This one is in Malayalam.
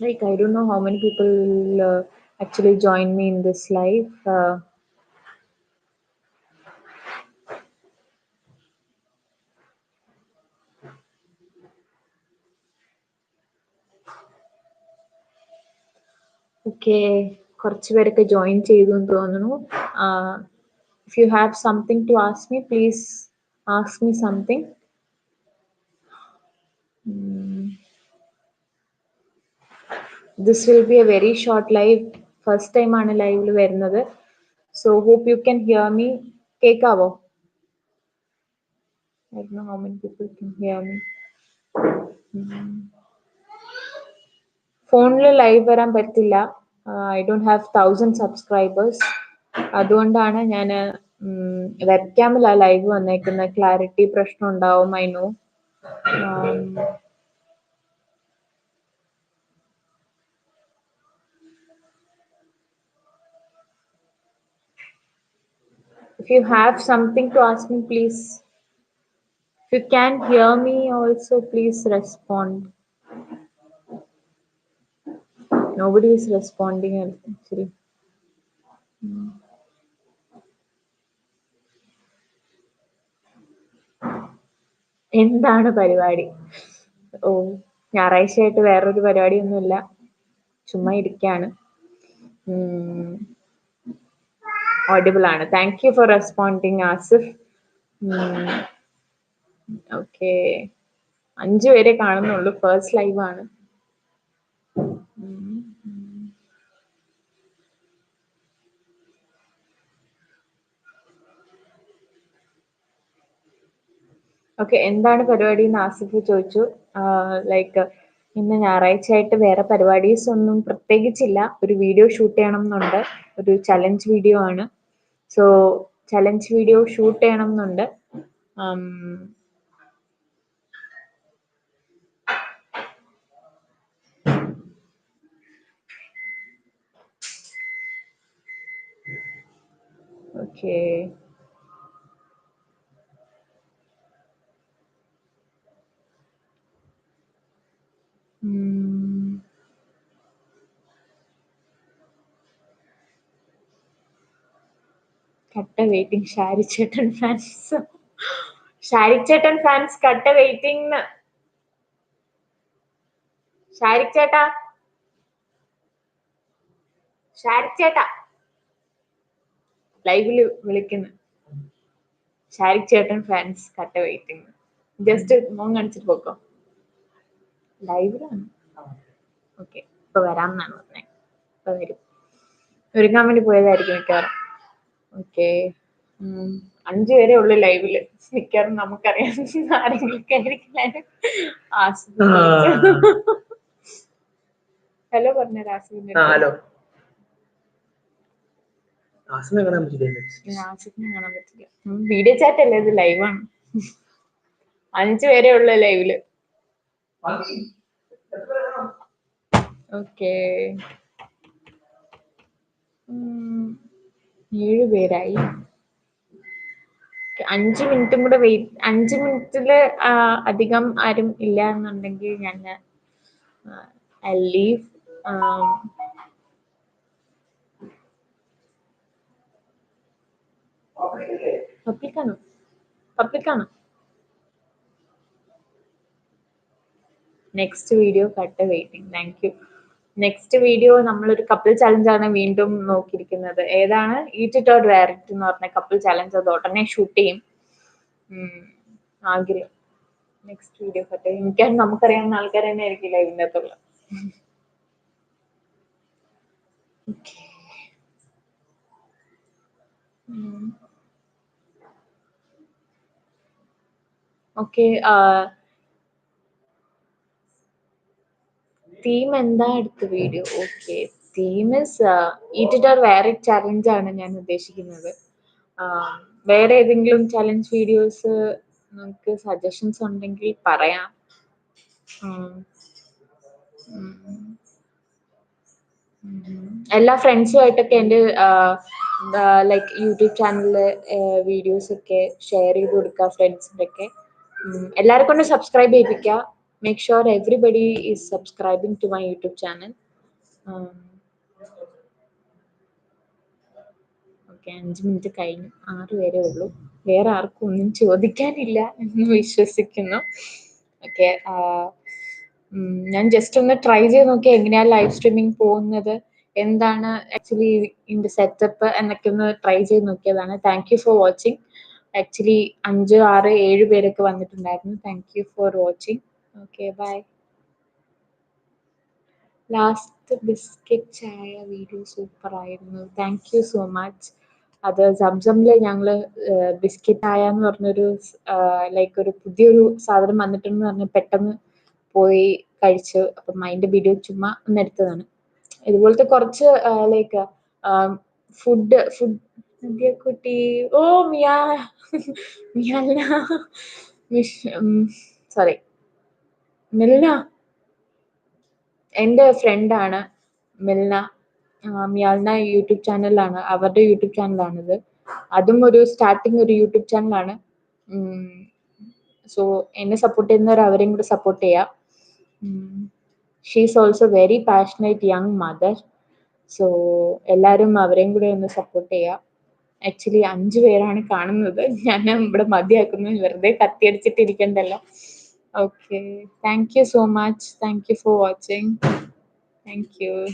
Like, I don't know how many people uh, actually join me in this live. Uh, okay കുറച്ച് പേരൊക്കെ ജോയിൻ ചെയ്തു എന്ന് തോന്നുന്നു if you have something to ask me please ask me something this will be a very short live first time ആണ് ലൈവിൽ വരുന്നത്. So hope you can hear me കേക്കാവോ? I don't know how many people can hear me. ഫോണിൽ ലൈവ് വരാൻ പറ്റില്ല. I don't have thousand subscribers അതുകൊണ്ടാണ് ഞാൻ വെബ് ക്യാമിലാ ലൈവ് വന്നേക്കുന്നത് ക്ലാരിറ്റി പ്രശ്നം ഉണ്ടാവും I know if you have something to ask me please if you can hear me also please respond nobody is responding actually എന്താണ് പരിപാടി ഓ ഞായറാഴ്ചയായിട്ട് വേറൊരു പരിപാടിയൊന്നുമില്ല ചുമ്മാ ഇരിക്കാണ് ഓഡിബിൾ ആണ്. Thank you for responding Asif okay അഞ്ചു പേരെ കാണുന്നുള്ളൂ. ഫസ്റ്റ് ലൈവ് ആണ്. ഓക്കെ എന്താണ് പരിപാടി എന്ന് ആസിഫ് ചോദിച്ചു. ലൈക്ക് ഇന്ന് ഞായറാഴ്ചയായിട്ട് വേറെ പരിപാടീസ് ഒന്നും പ്രത്യേകിച്ചില്ല. ഒരു വീഡിയോ ഷൂട്ട് ചെയ്യണം എന്നുണ്ട്. ഒരു ചലഞ്ച് വീഡിയോ ആണ്. സോ ചലഞ്ച് വീഡിയോ ഷൂട്ട് ചെയ്യണം എന്നുണ്ട് ഓക്കെ കട്ട വെയിറ്റിംഗ് ഷാരി ചേട്ടൻ ഫാൻസ് ഷാരി ചേട്ടൻ ഫാൻസ് കട്ട വെയിറ്റിംഗ് ഷാരി ചേട്ടാ. ചേട്ടാ. ലൈവിൽ വിളിക്കുന്നു. ഷാരിഖ് ചേട്ടൻ ഫാൻസ് കട്ട വെയിറ്റിംഗ് ജസ്റ്റ് മോൻ കാണിച്ചിട്ട് പോക്കോ. ലൈവിലാണ് ഓക്കെ ഇപ്പൊ വരാം വരാമെന്നാണ് പറഞ്ഞത് ഇപ്പൊ വരും. ഒരുങ്ങാൻ വേണ്ടി പോയതായിരിക്കും മിക്കവാറും. ഓക്കെ. അഞ്ചു പേരെ ഉള്ളു ലൈവിൽ. മിക്കവാറും നമുക്കറിയാം ആരെങ്കിലും ആയിരിക്കും ഹലോ പറഞ്ഞ ആസിഫിന്റെ ഹലോ. ആസിനെ കാണാൻ പറ്റില്ല? ആസിഫിനെ കാണാൻ പറ്റില്ല. വീഡിയോ ചാറ്റ് അല്ലേ ഇത്? ലൈവാണ് അഞ്ചു പേരെ ഉള്ളു ലൈവിൽ. ഓക്കെ. ഏഴ് പേരായി. അഞ്ച് മിനിറ്റും കൂടെ വെയിറ്റ് അഞ്ച് മിനിറ്റിൽ അധികം ആരും ഇല്ല എന്നുണ്ടെങ്കിൽ ഞാൻ ലീവ് പബ്ലിക്കാണോ? പബ്ലിക്കാണോ? Next video cut waiting thank you next video നമ്മളൊരു കപ്പിൾ ആണ് വീണ്ടും നോക്കിയിരിക്കുന്നത്. ഏതാണ്? ഈറ്റിട്ട് ഓർ വേറിറ്റ് എന്ന് പറഞ്ഞ കപ്പിൾ ചലഞ്ച് അത് ഉടനെ ഷൂട്ട് ചെയ്യും. ആഗ്രഹം. നെക്സ്റ്റ് വീഡിയോ പറ്റും എനിക്ക് നമുക്കറിയാവുന്ന ആൾക്കാർ തന്നെ ആയിരിക്കില്ല ഇതിനകത്തുള്ള ഓക്കെ തീം എന്താ അടുത്ത video okay theme is eat വേറെ ചലഞ്ച് ആണ് ഞാൻ ഉദ്ദേശിക്കുന്നത്. വേറെ ഏതെങ്കിലും ചലഞ്ച് വീഡിയോസ് നമുക്ക് സജഷൻസ് ഉണ്ടെങ്കിൽ പറയാം. എല്ലാ ഫ്രണ്ട്സുമായിട്ടൊക്കെ എന്റെ ലൈക്ക് യൂട്യൂബ് ചാനലിൽ വീഡിയോസ് ഒക്കെ ഷെയർ ചെയ്ത് കൊടുക്കുക ഫ്രണ്ട്സിന്റെ ഒക്കെ. എല്ലാവരെ കൊണ്ട് സബ്സ്ക്രൈബ് ചെയ്യിപ്പിക്കുക. Make sure everybody is subscribing to my youtube channel. Um, okay അഞ്ച് മിനിറ്റ് കഴിഞ്ഞു. ആറ് പേരേ ഉള്ളൂ. വേറെ ആർക്കും ഒന്നും ചോദിക്കാനില്ല എന്ന് വിശ്വസിക്കുന്നു. ഓക്കെ ഞാൻ ജസ്റ്റ് ഒന്ന് ട്രൈ ചെയ്ത് നോക്കി എങ്ങനെയാ ലൈവ് സ്ട്രീമിംഗ് പോകുന്നത് എന്താണ് ആക്ച്വലി ഇതിന്റെ സെറ്റപ്പ് എന്നൊക്കെ ഒന്ന് ട്രൈ ചെയ്ത് നോക്കിയതാണ്. Thank you for watching actually അഞ്ച് ആറ് ഏഴ് പേരൊക്കെ വന്നിട്ടുണ്ടായിരുന്നു. Thank you for watching okay bye last biscuit ചായ വീഡിയോ സൂപ്പർ ആയിരുന്നു. താങ്ക് യു സോ മച്ച് അത് സംസമിൽ ഞങ്ങൾ ബിസ്ക്കറ്റ് ചായ എന്ന് പറഞ്ഞൊരു ലൈക്ക് ഒരു പുതിയൊരു സാധനം വന്നിട്ടുണ്ടെന്ന് പറഞ്ഞ് പെട്ടെന്ന് പോയി കഴിച്ചു അപ്പം അതിന്റെ വീഡിയോ ചുമ്മാ ഒന്ന് എടുത്തതാണ്. ഇതുപോലത്തെ കുറച്ച് ലൈക്ക് ഫുഡ് ഫുഡ് കുട്ടി ഓ മിയാ മിയാല സോറി മിൽന. എന്റെ ഫ്രണ്ടാണ് മിൽന. മിയാൽന യൂട്യൂബ് ചാനലാണ് അവരുടെ യൂട്യൂബ് ചാനലാണിത്. അതും ഒരു സ്റ്റാർട്ടിങ് ഒരു യൂട്യൂബ് ചാനലാണ്. സോ എന്നെ സപ്പോർട്ട് ചെയ്യുന്നവർ അവരെയും കൂടെ സപ്പോർട്ട് ചെയ്യാം. She's also very passionate young mother so എല്ലാവരും അവരെയും കൂടെ ഒന്ന് സപ്പോർട്ട് ചെയ്യാം. ആക്ച്വലി അഞ്ചു പേരാണ് കാണുന്നത്. ഞാൻ ഇവിടെ മതിയാക്കുന്നത് വെറുതെ കത്തിയടിച്ചിട്ടിരിക്കണ്ടല്ലോ Okay. Thank you so much. Thank you for watching. Thank you.